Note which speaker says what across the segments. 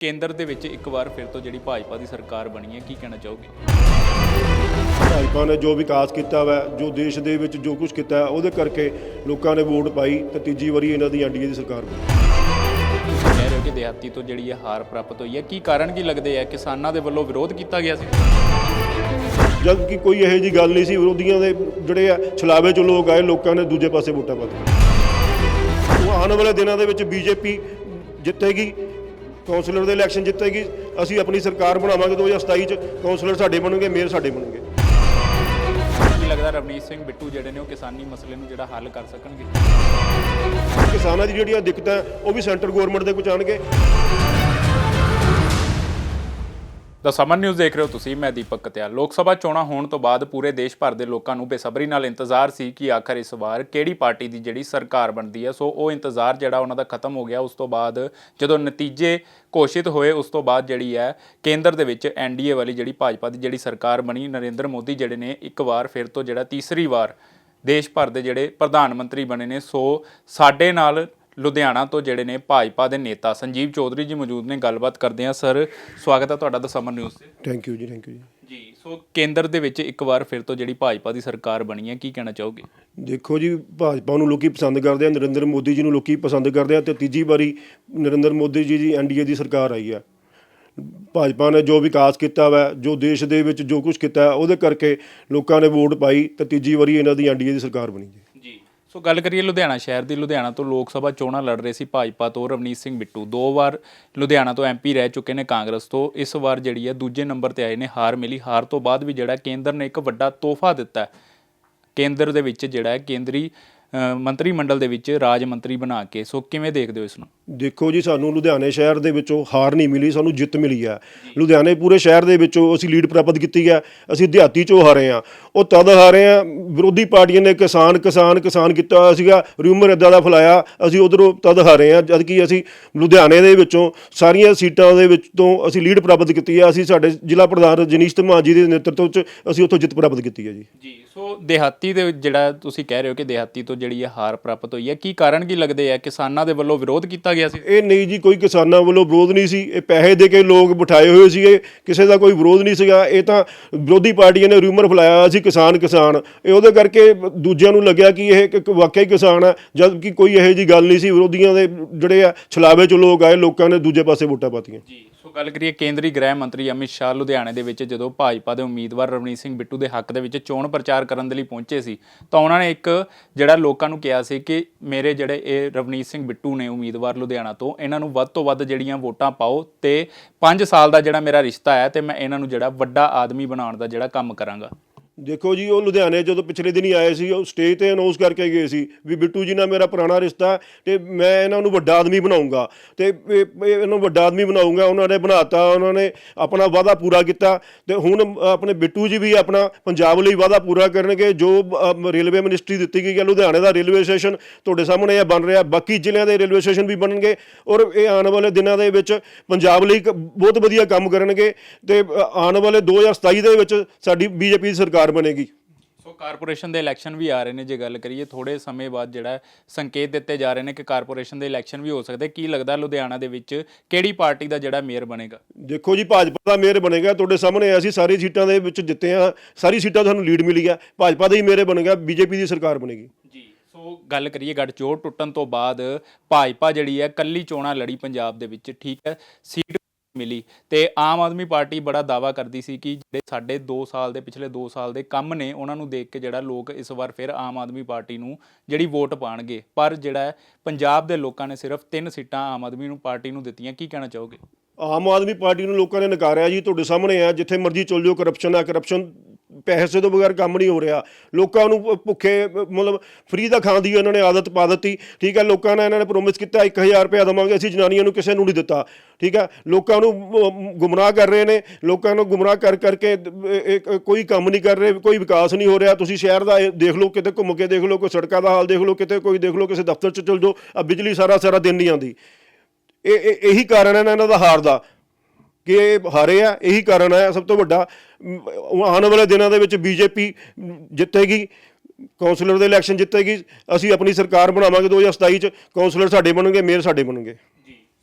Speaker 1: ਕੇਂਦਰ ਦੇ ਵਿੱਚ ਇੱਕ ਵਾਰ ਫਿਰ ਤੋਂ ਜਿਹੜੀ ਭਾਜਪਾ ਦੀ ਸਰਕਾਰ ਬਣੀ ਹੈ ਕੀ ਕਹਿਣਾ ਚਾਹੋਗੇ?
Speaker 2: ਭਾਜਪਾ ਨੇ ਜੋ ਵਿਕਾਸ ਕੀਤਾ ਵਾ ਜੋ ਦੇਸ਼ ਦੇ ਵਿੱਚ ਜੋ ਕੁਝ ਕੀਤਾ ਹੈ, ਉਹਦੇ ਕਰਕੇ ਲੋਕਾਂ ਨੇ ਵੋਟ ਪਾਈ ਤੇ ਤੀਜੀ ਵਾਰੀ ਇਹਨਾਂ ਦੀ ਐਨਡੀਏ ਦੀ ਸਰਕਾਰ ਬਣੀ।
Speaker 1: ਕਹਿ ਰਹੇ ਹੋ ਕਿ ਦਿਹਾਤੀ ਤੋਂ ਜਿਹੜੀ ਹੈ ਹਾਰ ਪ੍ਰਾਪਤ ਹੋਈ ਹੈ ਕੀ ਕਾਰਨ ਕੀ ਲੱਗਦੇ ਆ? ਕਿਸਾਨਾਂ ਦੇ ਵੱਲੋਂ ਵਿਰੋਧ ਕੀਤਾ ਗਿਆ ਸੀ?
Speaker 2: ਜਦ ਕਿ ਕੋਈ ਇਹੋ ਜੀ ਗੱਲ ਨਹੀਂ ਸੀ ਵਿਰੋਧੀਆਂ ਦੇ ਜਿਹੜੇ ਆ ਛਲਾਵੇ ਚੋਂ ਲੋਕ ਆਏ ਲੋਕਾਂ ਨੇ ਦੂਜੇ ਪਾਸੇ ਵੋਟਾਂ ਪਾ ਦਿੱਤੀਆਂ। ਉਹ ਆਉਣ ਵਾਲੇ ਦਿਨਾਂ ਦੇ ਵਿੱਚ ਬੀਜੇਪੀ ਜਿੱਤੇਗੀ ਕਾਉਂਸਲਰ ਦੇ ਇਲੈਕਸ਼ਨ ਜਿੱਤੇਗੀ ਅਸੀਂ ਆਪਣੀ ਸਰਕਾਰ ਬਣਾਵਾਂਗੇ 2027 ਚ ਕਾਉਂਸਲਰ ਸਾਡੇ ਬਣਨਗੇ ਮੇਅਰ ਸਾਡੇ ਬਣਨਗੇ।
Speaker 1: ਕੀ ਲੱਗਦਾ ਰਵਨੀਤ ਸਿੰਘ ਬਿੱਟੂ ਜਿਹੜੇ ਨੇ ਉਹ ਕਿਸਾਨੀ ਮਸਲੇ ਨੂੰ ਜਿਹੜਾ ਹੱਲ ਕਰ ਸਕਣਗੇ?
Speaker 2: ਕਿਸਾਨਾਂ ਦੀ ਜਿਹੜੀਆਂ ਦਿੱਕਤਾਂ ਉਹ ਵੀ ਸੈਂਟਰ ਗਵਰਨਮੈਂਟ ਦੇ ਪਹੁੰਚਾਉਣਗੇ।
Speaker 1: ਦਾ ਸਮਰ ਨਿਊਜ਼ ਦੇਖ ਰਹੇ ਹੋ ਤੁਸੀਂ, ਮੈਂ ਦੀਪਕ ਕਤਿਆਲ। ਲੋਕ ਸਭਾ ਚੋਣਾਂ ਹੋਣ ਤੋਂ ਬਾਅਦ ਪੂਰੇ ਦੇਸ਼ ਭਰ ਦੇ ਲੋਕਾਂ ਨੂੰ ਬੇਸਬਰੀ ਨਾਲ ਇੰਤਜ਼ਾਰ ਸੀ ਕਿ ਆਖਰ ਇਸ ਵਾਰ ਕਿਹੜੀ ਪਾਰਟੀ ਦੀ ਜਿਹੜੀ ਸਰਕਾਰ ਬਣਦੀ ਹੈ। ਸੋ ਉਹ ਇੰਤਜ਼ਾਰ ਜਿਹੜਾ ਉਹਨਾਂ ਦਾ ਖਤਮ ਹੋ ਗਿਆ। ਉਸ ਤੋਂ ਬਾਅਦ ਜਦੋਂ ਨਤੀਜੇ ਘੋਸ਼ਿਤ ਹੋਏ, ਉਸ ਤੋਂ ਬਾਅਦ ਜਿਹੜੀ ਹੈ ਕੇਂਦਰ ਦੇ ਵਿੱਚ ਐਨਡੀਏ ਵਾਲੀ ਜਿਹੜੀ ਭਾਜਪਾ ਦੀ ਜਿਹੜੀ ਸਰਕਾਰ ਬਣੀ, ਨਰਿੰਦਰ ਮੋਦੀ ਜਿਹੜੇ ਨੇ ਇੱਕ ਵਾਰ ਫਿਰ ਤੋਂ ਜਿਹੜਾ ਤੀਸਰੀ ਵਾਰ ਦੇਸ਼ ਭਰ ਦੇ ਜਿਹੜੇ ਪ੍ਰਧਾਨ ਮੰਤਰੀ ਬਣੇ ਨੇ। ਸੋ ਸਾਡੇ ਨਾਲ ਲੁਧਿਆਣਾ ਤੋਂ ਜਿਹੜੇ ਨੇ ਭਾਜਪਾ ਦੇ ਨੇਤਾ ਸੰਜੀਵ ਚੌਧਰੀ ਜੀ ਮੌਜੂਦ ਨੇ ਗੱਲਬਾਤ ਕਰਦੇ ਆ ਸਰ ਸਵਾਗਤ ਹੈ ਤੁਹਾਡਾ ਦ ਸਮਰ ਨਿਊਜ਼ ਤੇ।
Speaker 2: ਥੈਂਕ ਯੂ ਜੀ ਥੈਂਕ ਯੂ ਜੀ।
Speaker 1: ਜੀ ਸੋ ਕੇਂਦਰ ਦੇ ਵਿੱਚ ਇੱਕ ਵਾਰ ਫਿਰ ਤੋਂ ਜਿਹੜੀ ਭਾਜਪਾ ਦੀ ਸਰਕਾਰ ਬਣੀ ਹੈ ਕੀ ਕਹਿਣਾ ਚਾਹੋਗੇ?
Speaker 2: ਦੇਖੋ ਜੀ ਭਾਜਪਾ ਨੂੰ ਲੋਕੀ ਪਸੰਦ ਕਰਦੇ ਆ ਨਰਿੰਦਰ ਮੋਦੀ ਜੀ ਨੂੰ ਲੋਕੀ ਪਸੰਦ ਕਰਦੇ ਆ ਤੇ ਤੀਜੀ ਵਾਰੀ ਨਰਿੰਦਰ ਮੋਦੀ ਜੀ ਦੀ ਐਨਡੀਏ ਦੀ ਸਰਕਾਰ ਆਈ ਆ। ਭਾਜਪਾ ਨੇ ਜੋ ਵਿਕਾਸ ਕੀਤਾ ਵਾ ਜੋ ਦੇਸ਼ ਦੇ ਵਿੱਚ ਜੋ ਕੁਝ ਕੀਤਾ ਹੈ, ਉਹਦੇ ਕਰਕੇ ਲੋਕਾਂ ਨੇ ਵੋਟ ਪਾਈ ਤੇ ਤੀਜੀ ਵਾਰੀ ਇਹਨਾਂ ਦੀ ਐਨਡੀਏ ਦੀ ਸਰਕਾਰ ਬਣੀ ਜੀ।
Speaker 1: ਸੋ ਗੱਲ ਕਰੀਏ ਲੁਧਿਆਣਾ ਸ਼ਹਿਰ ਦੀ, ਲੁਧਿਆਣਾ ਤੋਂ ਲੋਕ ਸਭਾ ਚੋਣਾਂ ਲੜ ਰਹੇ ਸੀ ਭਾਜਪਾ ਤੋਂ, ਰਵਨੀਤ ਸਿੰਘ ਬਿੱਟੂ ਦੋ ਵਾਰ, ਲੁਧਿਆਣਾ ਤੋਂ ਐਮਪੀ ਰਹਿ ਚੁੱਕੇ ਨੇ ਕਾਂਗਰਸ ਤੋਂ, ਇਸ ਵਾਰ ਜਿਹੜੀ ਹੈ ਦੂਜੇ ਨੰਬਰ ਤੇ ਆਏ ਨੇ, ਹਾਰ ਮਿਲੀ, ਹਾਰ ਤੋਂ ਬਾਅਦ ਵੀ ਜਿਹੜਾ ਕੇਂਦਰ ਨੇ ਇੱਕ ਵੱਡਾ ਤੋਹਫਾ ਦਿੱਤਾ ਕੇਂਦਰ ਦੇ ਵਿੱਚ ਜਿਹੜਾ ਹੈ ਕੇਂਦਰੀ ਮੰਤਰੀ ਮੰਡਲ ਦੇ ਵਿੱਚ ਰਾਜ ਮੰਤਰੀ ਬਣਾ ਕੇ, ਸੋ ਕਿਵੇਂ ਦੇਖਦੇ ਹੋ ਇਸ ਨੂੰ?
Speaker 2: ਦੇਖੋ ਜੀ, ਸਾਨੂੰ ਲੁਧਿਆਣੇ ਸ਼ਹਿਰ ਦੇ ਵਿੱਚੋਂ ਹਾਰ ਨਹੀਂ ਮਿਲੀ, ਸਾਨੂੰ ਜਿੱਤ ਮਿਲੀ ਹੈ। ਲੁਧਿਆਣੇ ਪੂਰੇ ਸ਼ਹਿਰ ਦੇ ਵਿੱਚੋਂ ਅਸੀਂ ਲੀਡ ਪ੍ਰਾਪਤ ਕੀਤੀ ਹੈ, ਅਸੀਂ ਦਿਹਾਤੀ ਚੋਂ ਹਾਰੇ ਆ ਉਹ ਤਦ ਹਾਰੇ ਆ ਵਿਰੋਧੀ ਪਾਰਟੀਆਂ ਨੇ ਕਿਸਾਨ ਕਿਸਾਨ ਕਿਸਾਨ ਕੀਤਾ ਹੋਇਆ ਸੀਗਾ ਰਿਊਮਰ ਇਦਾਂ ਦਾ ਫੈਲਾਇਆ, ਅਸੀਂ ਉਧਰੋਂ ਤਦ ਹਾਰੇ ਆ ਜਦ ਕਿ ਅਸੀਂ ਲੁਧਿਆਣੇ ਦੇ ਵਿੱਚੋਂ ਸਾਰੀਆਂ ਸੀਟਾਂ ਦੇ ਵਿੱਚ ਤੋਂ ਅਸੀਂ ਲੀਡ ਪ੍ਰਾਪਤ ਕੀਤੀ ਹੈ, ਅਸੀਂ ਸਾਡੇ ਜ਼ਿਲ੍ਹਾ ਪ੍ਰਧਾਨ ਜਨੀਸ਼ ਧਮਾਨ ਜੀ ਦੇ ਨੇਤਰਤਵ 'ਚ ਅਸੀਂ ਉੱਥੋਂ ਜਿੱਤ ਪ੍ਰਾਪਤ ਕੀਤੀ ਹੈ ਜੀ।
Speaker 1: ਜੀ, ਸੋ ਦਿਹਾਤੀ ਦੇ ਜਿਹੜਾ ਤੁਸੀਂ ਕਹਿ ਰਹੇ ਹੋ ਕਿ ਦਿਹਾਤੀ ਤੋਂ ਜਿਹੜੀ ਹੈ ਹਾਰ ਪ੍ਰਾਪਤ ਹੋਈ ਹੈ, ਕੀ ਕਾਰਨ ਕੀ ਲੱਗਦੇ ਆ? ਕਿਸਾਨਾਂ ਦੇ ਵੱਲੋਂ ਵਿਰੋਧ ਕੀਤਾ ਗਿਆ ਸੀ।
Speaker 2: ਇਹ ਨਹੀਂ ਜੀ ਕੋਈ ਕਿਸਾਨਾਂ ਵੱਲੋਂ ਵਿਰੋਧ ਨਹੀਂ ਸੀ। ਇਹ ਪੈਸੇ ਦੇ ਕੇ ਲੋਕ ਬਿਠਾਏ ਹੋਏ ਸੀਗੇ। ਕਿਸੇ ਦਾ ਕੋਈ ਵਿਰੋਧ ਨਹੀਂ ਸੀਗਾ। ਇਹ ਤਾਂ ਵਿਰੋਧੀ ਪਾਰਟੀਆਂ ਨੇ ਰਿਊਮਰ ਫੈਲਾਇਆ ਸੀ ਕਿਸਾਨ ਕਿਸਾਨ। ਇਹ ਉਹਦੇ ਕਰਕੇ ਦੂਜਿਆਂ ਨੂੰ ਲੱਗਿਆ ਕਿ ਇਹ ਇੱਕ ਵਾਕਿਆ ਹੀ ਕਿਸਾਨ ਹੈ ਜਦ ਕਿ ਕੋਈ ਇਹੋ ਜੀ ਗੱਲ ਨਹੀਂ ਸੀ। ਵਿਰੋਧੀਆਂ ਦੇ ਜਿਹੜੇ ਆ ਛਲਾਵੇ ਚੋਂ ਲੋਕ ਆਏ ਲੋਕਾਂ ਨੇ ਦੂਜੇ ਪਾਸੇ ਵੋਟਾਂ ਪਾਤੀਆਂ।
Speaker 1: ਜੀ। ਸੋ ਗੱਲ ਕਰੀਏ ਕੇਂਦਰੀ ਗ੍ਰਹਿ ਮੰਤਰੀ ਅਮਿਤ ਸ਼ਾਹ ਲੁਧਿਆਣੇ ਦੇ ਵਿੱਚ ਜਦੋਂ ਭਾਜਪਾ ਦੇ ਉਮੀਦਵਾਰ ਰਵਨੀਤ ਸਿੰਘ ਬਿੱਟੂ ਦੇ ਹੱਕ ਦੇ ਵਿੱਚ ਚੋਣ ਪ੍ਰਚਾਰ ਕਰਨ ਦੇ ਲਈ ਪਹੁੰਚੇ ਸੀ, ਤਾਂ ਉਹਨਾਂ ਨੇ ਇੱਕ ਜਿਹੜਾ ਲੋਕਾਂ ਨੂੰ ਕਿਹਾ ਸੀ ਕਿ ਮੇਰੇ ਜਿਹੜੇ ਇਹ ਰਵਨੀਤ ਸਿੰਘ ਬਿੱਟੂ ਨੇ ਉਮੀਦਵਾਰ ਲੁਧਿਆਣਾ ਤੋਂ, ਇਹਨਾਂ ਨੂੰ ਵੱਧ ਤੋਂ ਵੱਧ ਜਿਹੜੀਆਂ ਵੋਟਾਂ ਪਾਓ ਤੇ 5 ਸਾਲ ਦਾ ਜਿਹੜਾ ਮੇਰਾ ਰਿਸ਼ਤਾ ਹੈ ਤੇ ਮੈਂ ਇਹਨਾਂ ਨੂੰ ਜਿਹੜਾ ਵੱਡਾ ਆਦਮੀ ਬਣਾਉਣ ਦਾ ਜਿਹੜਾ ਕੰਮ ਕਰਾਂਗਾ।
Speaker 2: ਦੇਖੋ ਜੀ, ਉਹ ਲੁਧਿਆਣੇ ਜਦੋਂ ਪਿਛਲੇ ਦਿਨ ਹੀ ਆਏ ਸੀ, ਉਹ ਸਟੇਜ ਤੇ ਅਨਾਉਂਸ ਕਰਕੇ ਗਏ ਸੀ ਵੀ ਬਿੱਟੂ ਜੀ ਨਾਲ ਮੇਰਾ ਪੁਰਾਣਾ ਰਿਸ਼ਤਾ ਹੈ ਤੇ ਮੈਂ ਇਹਨਾਂ ਨੂੰ ਵੱਡਾ ਆਦਮੀ ਬਣਾਉਂਗਾ। ਤੇ ਇਹ- ਇਹਨਾਂ ਨੂੰ ਵੱਡਾ ਆਦਮੀ ਬਣਾਉਂਗਾ, ਉਹਨਾਂ ਨੇ ਬਣਾਤਾ, ਉਹਨਾਂ ਨੇ ਆਪਣਾ ਵਾਅਦਾ ਪੂਰਾ ਕੀਤਾ। ਤੇ ਹੁਣ ਆਪਣੇ ਬਿੱਟੂ ਜੀ ਵੀ ਆਪਣਾ ਪੰਜਾਬ ਲਈ ਵਾਅਦਾ ਪੂਰਾ ਕਰਨਗੇ, ਜੋ ਰੇਲਵੇ ਮਿਨਿਸਟਰੀ ਦਿੱਤੀ ਗਈ ਹੈ, ਲੁਧਿਆਣੇ ਦਾ ਰੇਲਵੇ ਸਟੇਸ਼ਨ ਤੁਹਾਡੇ ਸਾਹਮਣੇ ਇਹ ਬਣ ਰਿਹਾ। ਬਾਕੀ ਜ਼ਿਲ੍ਹਿਆਂ ਦੇ ਰੇਲਵੇ ਸਟੇਸ਼ਨ ਵੀ ਬਣਨਗੇ ਔਰ ਇਹ ਆਉਣ ਵਾਲੇ ਦਿਨਾਂ ਦੇ ਵਿੱਚ ਪੰਜਾਬ ਲਈ ਇੱਕ ਬਹੁਤ ਵਧੀਆ ਕੰਮ ਕਰਨਗੇ। ਤੇ ਆਉਣ ਵਾਲੇ 2027 ਦੇ ਵਿੱਚ ਸਾਡੀ ਬੀਜੇਪੀ ਦੀ ਸਰਕਾਰ ਬਣੇਗੀ।
Speaker 1: ਸੋ ਕਾਰਪੋਰੇਸ਼ਨ ਦੇ ਇਲੈਕਸ਼ਨ ਵੀ ਆ ਰਹੇ ਨੇ ਜੇ ਗੱਲ ਕਰੀਏ ਥੋੜੇ ਸਮੇਂ ਬਾਅਦ ਜਿਹੜਾ ਹੈ ਸੰਕੇਤ ਦਿੱਤੇ ਜਾ ਰਹੇ ਨੇ ਕਿ ਕਾਰਪੋਰੇਸ਼ਨ ਦੇ ਇਲੈਕਸ਼ਨ ਵੀ ਹੋ ਸਕਦੇ। ਕੀ ਲੱਗਦਾ ਲੁਧਿਆਣਾ ਦੇ ਵਿੱਚ ਕਿਹੜੀ ਪਾਰਟੀ ਦਾ ਜਿਹੜਾ ਮੇਅਰ ਬਣੇਗਾ?
Speaker 2: ਦੇਖੋ ਜੀ ਭਾਜਪਾ ਦਾ ਮੇਅਰ ਬਣੇਗਾ। ਤੁਹਾਡੇ ਸਾਹਮਣੇ ਅਸੀਂ ਸਾਰੀ ਸੀਟਾਂ ਦੇ ਵਿੱਚ ਜਿੱਤੇ ਆ। ਸਾਰੀ ਸੀਟਾਂ ਤੁਹਾਨੂੰ ਲੀਡ ਮਿਲੀ ਆ। ਭਾਜਪਾ ਦਾ ਹੀ ਮੇਅਰ ਬਣੇਗਾ ਬੀਜੇਪੀ ਦੀ ਸਰਕਾਰ ਬਣੇਗੀ।
Speaker 1: ਜੀ ਸੋ ਗੱਲ ਕਰੀਏ ਗੱਠਜੋੜ ਟੁੱਟਣ ਤੋਂ ਬਾਅਦ ਭਾਜਪਾ ਜਿਹੜੀ ਹੈ ਕੱਲੀ ਚੋਣਾਂ ਲੜੀ ਪੰਜਾਬ ਦੇ ਵਿੱਚ ਠੀਕ ਹੈ? ਸੀਟ ਮਿਲੀ। ਤੇ ਆਮ ਆਦਮੀ ਪਾਰਟੀ ਬੜਾ ਦਾਵਾ ਕਰਦੀ ਸੀ ਕਿ ਜਿਹੜੇ ਸਾਡੇ 2 ਸਾਲ ਦੇ, ਪਿਛਲੇ 2 ਸਾਲ ਦੇ ਕੰਮ ਨੇ, ਉਹਨਾਂ ਨੂੰ ਦੇਖ ਕੇ ਜਿਹੜਾ ਲੋਕ ਇਸ ਵਾਰ ਫਿਰ ਆਮ ਆਦਮੀ ਪਾਰਟੀ ਨੂੰ ਜਿਹੜੀ ਵੋਟ ਪਾਣਗੇ। ਪਰ ਜਿਹੜਾ ਪੰਜਾਬ ਦੇ ਲੋਕਾਂ ਨੇ ਸਿਰਫ 3 ਸੀਟਾਂ ਆਮ ਆਦਮੀ ਨੂੰ, ਪਾਰਟੀ ਨੂੰ ਦਿੱਤੀਆਂ। ਕੀ ਕਹਿਣਾ ਚਾਹੋਗੇ?
Speaker 2: ਆਮ ਆਦਮੀ ਪਾਰਟੀ ਨੂੰ ਲੋਕਾਂ ਨੇ ਨਕਾਰਿਆ ਜੀ, ਤੁਹਾਡੇ ਸਾਹਮਣੇ ਆ, ਜਿੱਥੇ ਮਰਜ਼ੀ ਚਲ ਜਾਓ ਕਰਪਸ਼ਨ ਆ ਕਰਪਸ਼ਨ ਪੈਸੇ ਤੋਂ ਬਗੈਰ ਕੰਮ ਨਹੀਂ ਹੋ ਰਿਹਾ। ਲੋਕਾਂ ਨੂੰ ਭੁੱਖੇ, ਮਤਲਬ ਫ੍ਰੀ ਦਾ ਖਾਣ ਦੀ ਉਹਨਾਂ ਨੇ ਆਦਤ ਪਾ ਦਿੱਤੀ। ਠੀਕ ਹੈ, ਲੋਕਾਂ ਨੇ ਇਹਨਾਂ ਨੇ ਪ੍ਰੋਮਿਸ ਕੀਤਾ 1000 ਰੁਪਏ ਦੇਵਾਂਗੇ, ਅਸੀਂ ਜਨਾਨੀਆਂ ਨੂੰ ਕਿਸੇ ਨੂੰ ਨਹੀਂ ਦਿੱਤਾ। ਠੀਕ ਹੈ, ਲੋਕਾਂ ਨੂੰ ਗੁੰਮਰਾਹ ਕਰ ਰਹੇ ਨੇ, ਲੋਕਾਂ ਨੂੰ ਗੁੰਮਰਾਹ ਕਰ, ਕਰਕੇ ਕੋਈ ਕੰਮ ਨਹੀਂ ਕਰ ਰਹੇ, ਕੋਈ ਵਿਕਾਸ ਨਹੀਂ ਹੋ ਰਿਹਾ। ਤੁਸੀਂ ਸ਼ਹਿਰ ਦਾ ਦੇਖ ਲਓ, ਕਿਤੇ ਘੁੰਮ ਕੇ ਦੇਖ ਲਓ, ਕੋਈ ਸੜਕਾਂ ਦਾ ਹਾਲ ਦੇਖ ਲਓ, ਕਿਤੇ ਕੋਈ ਦੇਖ ਲਓ, ਕਿਸੇ ਦਫ਼ਤਰ 'ਚ ਚਲ ਜਾਓ ਆ ਬਿਜਲੀ ਸਾਰਾ ਸਾਰਾ ਦਿਨ ਨਹੀਂ ਆਉਂਦੀ। ਇਹ, ਇਹ- ਇਹੀ ਕਾਰਨ ਹੈ ਨਾ ਇਹਨਾਂ ਦਾ ਹਾਰ ਦਾ। ਕਿ ਇਹ ਹਾਰੇ ਆ, ਇਹੀ ਕਾਰਨ ਹੈ ਸਭ ਤੋਂ ਵੱਡਾ। ਆਉਣ ਵਾਲੇ ਦਿਨਾਂ ਦੇ ਵਿੱਚ ਬੀਜੇਪੀ ਜਿੱਤੇਗੀ, ਕੌਂਸਲਰ ਦੇ ਇਲੈਕਸ਼ਨ ਜਿੱਤੇਗੀ, ਅਸੀਂ ਆਪਣੀ ਸਰਕਾਰ ਬਣਾਵਾਂਗੇ 2027 ਚ, ਕੌਂਸਲਰ ਸਾਡੇ ਬਣਨਗੇ, ਮੇਅਰ ਸਾਡੇ ਬਣਨਗੇ।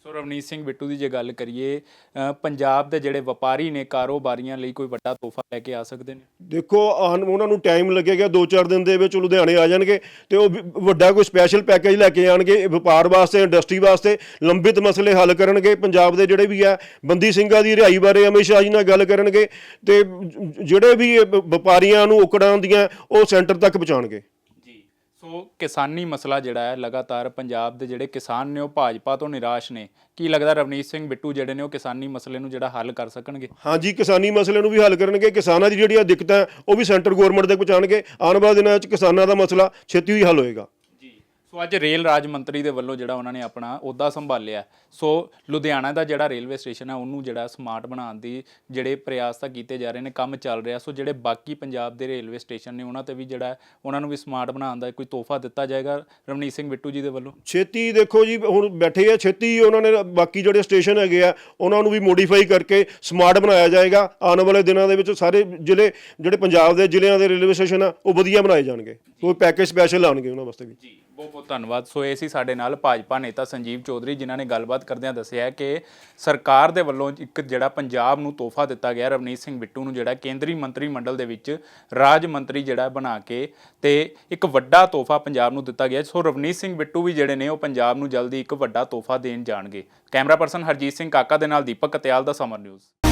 Speaker 1: ਸੋ ਰਵਨੀਤ ਸਿੰਘ ਬਿੱਟੂ ਦੀ ਜੇ ਗੱਲ ਕਰੀਏ ਪੰਜਾਬ ਦੇ ਜਿਹੜੇ ਵਪਾਰੀ ਨੇ ਕਾਰੋਬਾਰੀਆਂ ਲਈ ਕੋਈ ਵੱਡਾ ਤੋਹਫਾ ਲੈ ਕੇ ਆ ਸਕਦੇ ਨੇ?
Speaker 2: ਦੇਖੋ ਆਉਣ- ਉਹਨਾਂ ਨੂੰ ਟਾਈਮ ਲੱਗੇਗਾ 2-4 ਦਿਨ ਦੇ ਵਿੱਚ ਲੁਧਿਆਣੇ ਆ ਜਾਣਗੇ ਤੇ ਉਹ ਵੱਡਾ ਕੋਈ ਸਪੈਸ਼ਲ ਪੈਕੇਜ ਲੈ ਕੇ ਆਣਗੇ ਵਪਾਰ ਵਾਸਤੇ ਇੰਡਸਟਰੀ ਵਾਸਤੇ ਲੰਬਿਤ ਮਸਲੇ ਹੱਲ ਕਰਨਗੇ। ਪੰਜਾਬ ਦੇ ਜਿਹੜੇ ਵੀ ਆ, ਬੰਦੀ ਸਿੰਘਾਂ ਦੀ ਰਿਹਾਈ ਬਾਰੇ ਹਮੇਸ਼ਾ ਸ਼ਾਹ ਜੀ ਨਾਲ ਗੱਲ ਕਰਨਗੇ ਤੇ ਜਿਹੜੇ ਵੀ ਵਪਾਰੀਆਂ ਨੂੰ ਔਕੜਾਂ ਹੁੰਦੀਆਂ ਉਹ ਸੈਂਟਰ ਤੱਕ ਪਹੁੰਚਾਉਣਗੇ।
Speaker 1: ਸੋ ਕਿਸਾਨੀ ਮਸਲਾ ਜਿਹੜਾ ਹੈ ਲਗਾਤਾਰ ਪੰਜਾਬ ਦੇ ਜਿਹੜੇ ਕਿਸਾਨ ਨੇ ਉਹ ਭਾਜਪਾ ਤੋਂ ਨਿਰਾਸ਼ ਨੇ। ਕੀ ਲੱਗਦਾ ਰਵਨੀਤ ਸਿੰਘ ਬਿੱਟੂ ਜਿਹੜੇ ਨੇ ਉਹ ਕਿਸਾਨੀ ਮਸਲੇ ਨੂੰ ਜਿਹੜਾ ਹੱਲ ਕਰ ਸਕਣਗੇ?
Speaker 2: ਹਾਂਜੀ, ਕਿਸਾਨੀ ਮਸਲੇ ਨੂੰ ਵੀ ਹੱਲ ਕਰਨਗੇ। ਕਿਸਾਨਾਂ ਦੀ ਜਿਹੜੀਆਂ ਦਿੱਕਤਾਂ ਉਹ ਵੀ ਸੈਂਟਰ ਗਵਰਨਮੈਂਟ ਤੱਕ ਪਹੁੰਚਾਉਣਗੇ। ਆਉਣ ਵਾਲੇ ਦਿਨਾਂ ਵਿੱਚ ਕਿਸਾਨਾਂ ਦਾ ਮਸਲਾ ਛੇਤੀ ਹੀ ਹੱਲ ਹੋਏਗਾ।
Speaker 1: ਸੋ ਅੱਜ ਰੇਲ ਰਾਜ ਮੰਤਰੀ ਦੇ ਵੱਲੋਂ ਜਿਹੜਾ ਉਹਨਾਂ ਨੇ ਆਪਣਾ ਅਹੁਦਾ ਸੰਭਾਲਿਆ ਸੋ ਲੁਧਿਆਣਾ ਦਾ ਜਿਹੜਾ ਰੇਲਵੇ ਸਟੇਸ਼ਨ ਹੈ ਉਹਨੂੰ ਜਿਹੜਾ ਸਮਾਰਟ ਬਣਾਉਣ ਦੀ ਜਿਹੜੇ ਪ੍ਰਯਾਸ ਤਾਂ ਕੀਤੇ ਜਾ ਰਹੇ ਨੇ ਕੰਮ ਚੱਲ ਰਿਹਾ ਸੋ ਜਿਹੜੇ ਬਾਕੀ ਪੰਜਾਬ ਦੇ ਰੇਲਵੇ ਸਟੇਸ਼ਨ ਨੇ ਉਹਨਾਂ ਤੇ ਵੀ ਜਿਹੜਾ ਉਹਨਾਂ ਨੂੰ ਵੀ ਸਮਾਰਟ ਬਣਾਉਣ ਦਾ ਕੋਈ ਤੋਹਫਾ ਦਿੱਤਾ ਜਾਏਗਾ। ਰਵਨੀਤ ਸਿੰਘ ਬਿੱਟੂ ਜੀ ਦੇ ਵੱਲੋਂ।
Speaker 2: ਛੇਤੀ ਦੇਖੋ ਜੀ ਹੁਣ ਬੈਠੇ ਆ ਛੇਤੀ ਉਹਨਾਂ ਨੇ ਬਾਕੀ ਜਿਹੜੇ ਸਟੇਸ਼ਨ ਹੈਗੇ ਆ ਉਹਨਾਂ ਨੂੰ ਵੀ ਮੋਡੀਫਾਈ ਕਰਕੇ ਸਮਾਰਟ ਬਣਾਇਆ ਜਾਏਗਾ। ਆਉਣ ਵਾਲੇ ਦਿਨਾਂ ਦੇ ਵਿੱਚ ਸਾਰੇ ਜ਼ਿਲ੍ਹੇ ਜਿਹੜੇ ਪੰਜਾਬ ਦੇ ਜ਼ਿਲ੍ਹਿਆਂ ਦੇ ਰੇਲਵੇ ਸਟੇਸ਼ਨ ਆ ਉਹ ਵਧੀਆ ਬਣਾਏ ਜਾਣਗੇ। ਕੋਈ ਪੈਕੇਜ ਸਪੈਸ਼ਲ ਆਉਣਗੇ ਉਹਨਾਂ ਵਾਸਤੇ ਵੀ।
Speaker 1: ਜੀ। ਬਹੁਤ ਬਹੁਤ ਧੰਨਵਾਦ। ਸੋ ਇਹ ਸੀ ਸਾਡੇ ਨਾਲ ਭਾਜਪਾ ਨੇਤਾ ਸੰਜੀਵ ਚੌਧਰੀ, ਜਿਨ੍ਹਾਂ ਨੇ ਗੱਲਬਾਤ ਕਰਦਿਆਂ ਦੱਸਿਆ ਕਿ ਸਰਕਾਰ ਦੇ ਵੱਲੋਂ ਇੱਕ ਜਿਹੜਾ ਪੰਜਾਬ ਨੂੰ ਤੋਹਫਾ ਦਿੱਤਾ ਗਿਆ ਰਵਨੀਤ ਸਿੰਘ ਬਿੱਟੂ ਨੂੰ, ਜਿਹੜਾ ਕੇਂਦਰੀ ਮੰਤਰੀ ਮੰਡਲ ਦੇ ਵਿੱਚ ਰਾਜ ਮੰਤਰੀ ਜਿਹੜਾ ਬਣਾ ਕੇ ਤੇ ਇੱਕ ਵੱਡਾ ਤੋਹਫਾ ਪੰਜਾਬ ਨੂੰ ਦਿੱਤਾ ਗਿਆ ਸੋ ਰਵਨੀਤ ਸਿੰਘ ਬਿੱਟੂ ਵੀ ਜਿਹੜੇ ਨੇ, ਉਹ ਪੰਜਾਬ ਨੂੰ ਜਲਦੀ ਇੱਕ ਵੱਡਾ ਤੋਹਫਾ ਦੇਣ ਜਾਣਗੇ। ਕੈਮਰਾ ਪਰਸਨ ਹਰਜੀਤ ਸਿੰਘ ਕਾਕਾ ਦੇ ਨਾਲ ਦੀਪਕ ਕਤਿਆਲ ਦਾ ਸਮਰ ਨਿਊਜ਼।